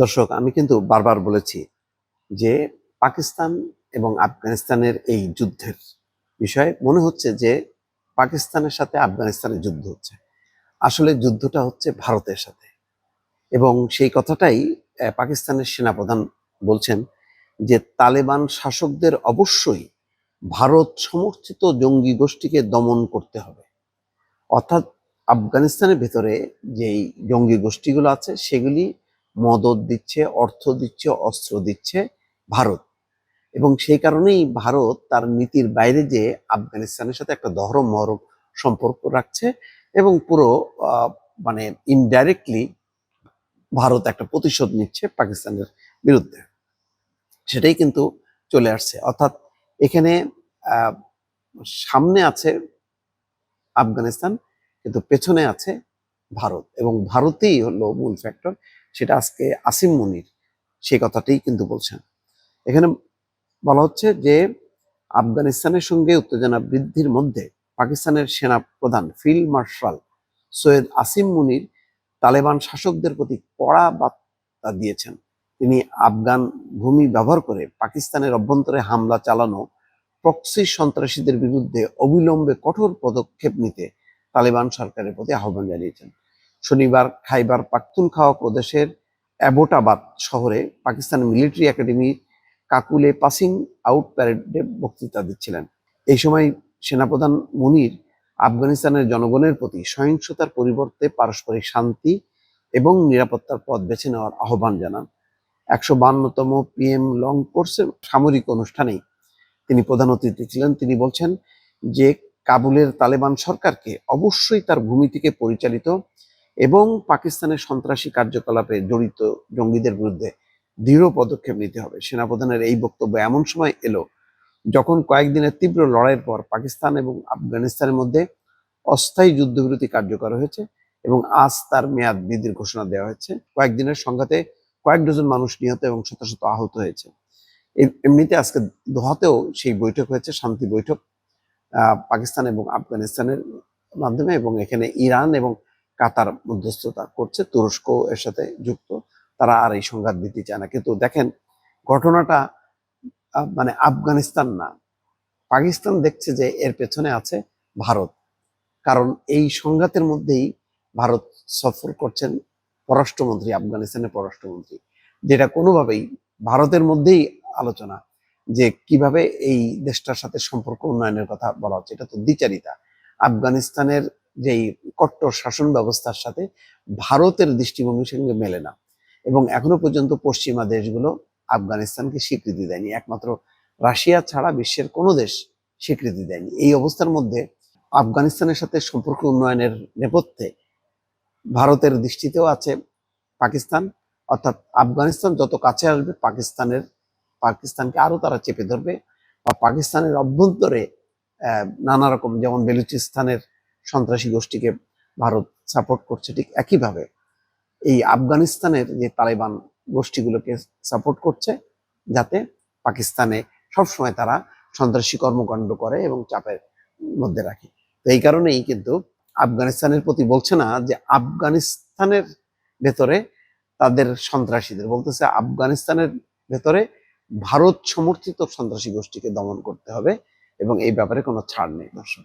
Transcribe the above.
দর্শক, আমি কিন্তু বারবার বলেছি যে পাকিস্তান এবং আফগানিস্তানের এই যুদ্ধের বিষয়ে মনে হচ্ছে যে পাকিস্তানের সাথে আফগানিস্তানের যুদ্ধ হচ্ছে। আসলে যুদ্ধটা হচ্ছে ভারতের সাথে। এবং সেই কথাটাই পাকিস্তানের সেনাপ্রধান বলছেন যে তালেবান শাসকদের অবশ্যই ভারত সমর্থিত জঙ্গি গোষ্ঠীকে দমন করতে হবে। অর্থাৎ আফগানিস্তানের ভেতরে যেই জঙ্গি গোষ্ঠীগুলো আছে, সেগুলি মদত দিচ্ছে, অর্থ দিচ্ছে, অস্ত্র দিচ্ছে ভারত। এবং সেই কারণেই ভারত তার নীতির বাইরে যে আফগানিস্তানের সাথে একটা দহরম মহরম সম্পর্ক রাখছে এবং পুরো মানে ইনডাইরেক্টলি ভারত একটা প্রতিশোধ নিচ্ছে পাকিস্তানের বিরুদ্ধে। সেটাই কিন্তু চলে আসছে। অর্থাৎ এখানে সামনে আছে আফগানিস্তান, কিন্তু পেছনে আছে ভারত এবং ভারতেই হলো মূল ফ্যাক্টর সেটা আজকে আসিম মুনির। সেই কথাটাই কিন্তু বলছেন। এখানে বলা হচ্ছে যে, আফগানিস্তানের সঙ্গে উত্তেজনা বৃদ্ধির মধ্যে পাকিস্তানের সেনা প্রধান ফিল্ড মার্শাল সৈয়দ আসিম মুনির তালেবান শাসকদের প্রতি কড়া বার্তা দিয়েছেন। তিনি আফগান ভূমি ব্যবহার করে পাকিস্তানের অভ্যন্তরে হামলা চালানো, প্রক্সি সন্ত্রাসীদের বিরুদ্ধে অবিলম্বে কঠোর পদক্ষেপ নিতে তালেবান সরকারের প্রতি আহ্বান জানিয়েছেন। শনিবার খাইবার পাখতুনখাওয়া প্রদেশের অ্যাবোটাবাদ শহরে পাকিস্তান মিলিটারি একাডেমির কাকুলে পাসিং আউট প্যারেডে বক্তৃতা দিচ্ছিলেন। এই সময় সেনাপ্রধান মুনির আফগানিস্তানের জনগণের প্রতি সহিংসতার পরিবর্তে পারস্পরিক শান্তি এবং নিরাপত্তার পথ বেছে নেওয়ার আহ্বান জানান। একশো বান্নতম পিএম লং কোর্সের সামরিক অনুষ্ঠানেই তিনি প্রধান অতিথি ছিলেন। তিনি বলছেন যে, কাবুলের তালেবান সরকারকে অবশ্যই তার ভূমি থেকে পরিচালিত এবং পাকিস্তানের সন্ত্রাসী কার্যকলাপে জড়িত জঙ্গিদের বিরুদ্ধে দৃঢ় পদক্ষেপ নিতে হবে। সেনাপ্রধানের এই বক্তব্য এমন সময় এলো যখন কয়েকদিনের তীব্র লড়াইয়ের পর পাকিস্তান এবং আফগানিস্তানের মধ্যে অস্থায়ী যুদ্ধবিরতি কার্যকর হয়েছে এবং আজ তার মেয়াদ বৃদ্ধির ঘোষণা দেওয়া হয়েছে। কয়েকদিনের সংঘাতে কয়েক ডজন মানুষ নিহত এবং শত শত আহত হয়েছে। এমনিতে আজকে দোহাতেও সেই বৈঠক হয়েছে, শান্তি বৈঠক পাকিস্তান এবং আফগানিস্তানের মাধ্যমে এবং এখানে ইরান এবং কাতার মধ্যস্থতা করছে, তুরস্ক এর সাথে যুক্ত, তারা আর এই সংঘাত দিতে চায় না। কিন্তু দেখেন, ঘটনাটা মানে আফগানিস্তান না, পাকিস্তান দেখছে যে এর পেছনে আছে ভারত। কারণ এই সংঘাতের মধ্যেই ভারত সফর করছেন পররাষ্ট্রমন্ত্রী, আফগানিস্তানের পররাষ্ট্রমন্ত্রী, যেটা কোনোভাবেই ভারতের মধ্যেই আলোচনা যে কীভাবে এই দেশটার সাথে সম্পর্ক উন্নয়নের কথা বলা হচ্ছে। এটা তো দ্বিচারিতা। আফগানিস্তানের যেই কট্টর শাসন ব্যবস্থার সাথে ভারতের দৃষ্টিভঙ্গির সঙ্গে মেলে না। এবং এখনও পর্যন্ত পশ্চিমা দেশগুলো আফগানিস্তানকে স্বীকৃতি দেয়নি। একমাত্র রাশিয়া ছাড়া বিশ্বের কোনো দেশ স্বীকৃতি দেয়নি। এই অবস্থার মধ্যে আফগানিস্তানের সাথে সম্পর্ক উন্নয়নের নেপথ্যে ভারতের দৃষ্টিতেও আছে পাকিস্তান। অর্থাৎ আফগানিস্তান যত কাছে আসবে, পাকিস্তানের, পাকিস্তানকে আরও তারা চেপে ধরবে বা পাকিস্তানের অভ্যন্তরে নানা রকম যেমন বেলুচিস্তানের সন্ত্রাসী গোষ্ঠীকে ভারত সাপোর্ট করছে ঠিক একইভাবে এই আফগানিস্তানের যে তালেবান গোষ্ঠীগুলোকে সাপোর্ট করছে যাতে পাকিস্তানে সবসময় তারা সন্ত্রাসী কর্মকাণ্ড করে এবং চাপের মধ্যে রাখে। তো এই কারণেই কিন্তু আফগানিস্তানের প্রতি বলছে না যে আফগানিস্তানের ভেতরে তাদের সন্ত্রাসীদের, বলতেছে আফগানিস্তানের ভেতরে ভারত সমর্থিত সন্ত্রাসী গোষ্ঠীকে দমন করতে হবে এবং এই ব্যাপারে কোনো ছাড় নেই। দর্শক